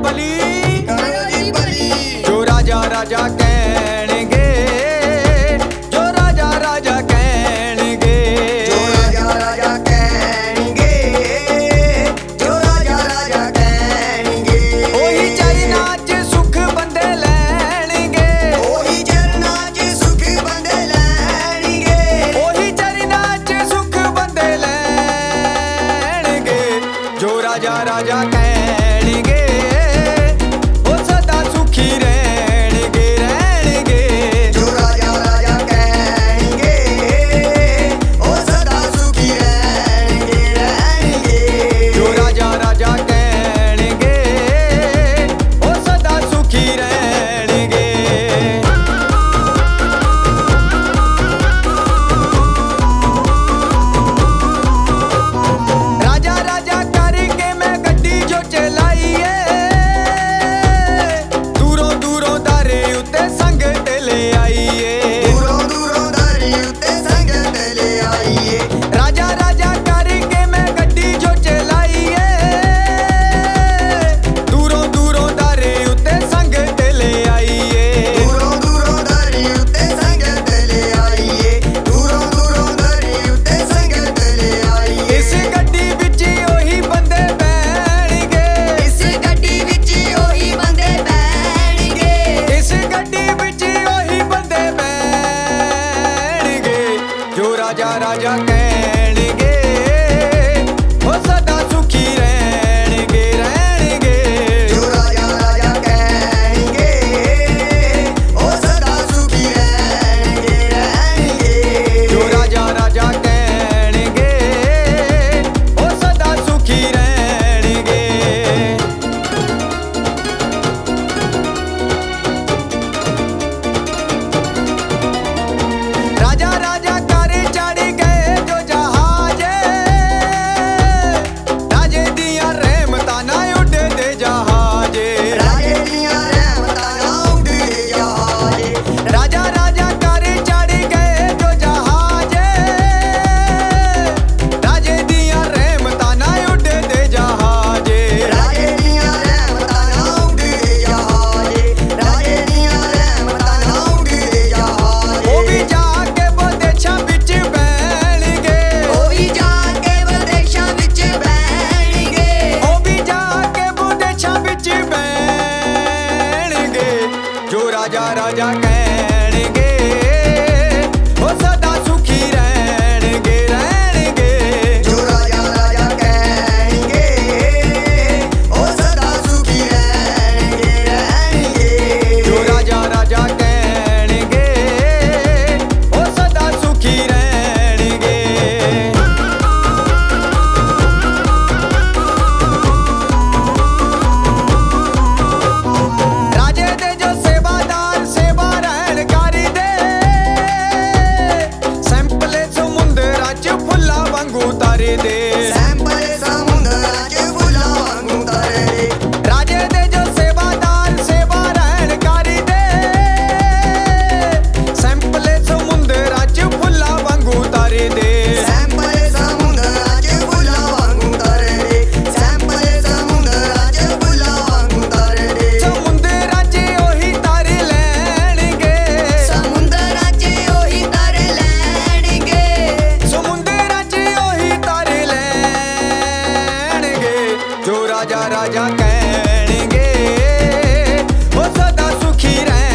ਬਲੀ। ਕਰਾਇਓ ਜੀ ਬਲੀ। ਜੋ ਰਾਜਾ ਰਾਜਾ ਜੋ ਰਾਜਾ ਰਾਜਾ ਕਹਿਣਗੇ ਹੋ ਸਦਾ ya day. ਜੋ ਰਾਜਾ ਰਾਜਾ ਕਹਿਣਗੇ ਉਹ ਸਦਾ ਸੁਖੀ ਰਹਿ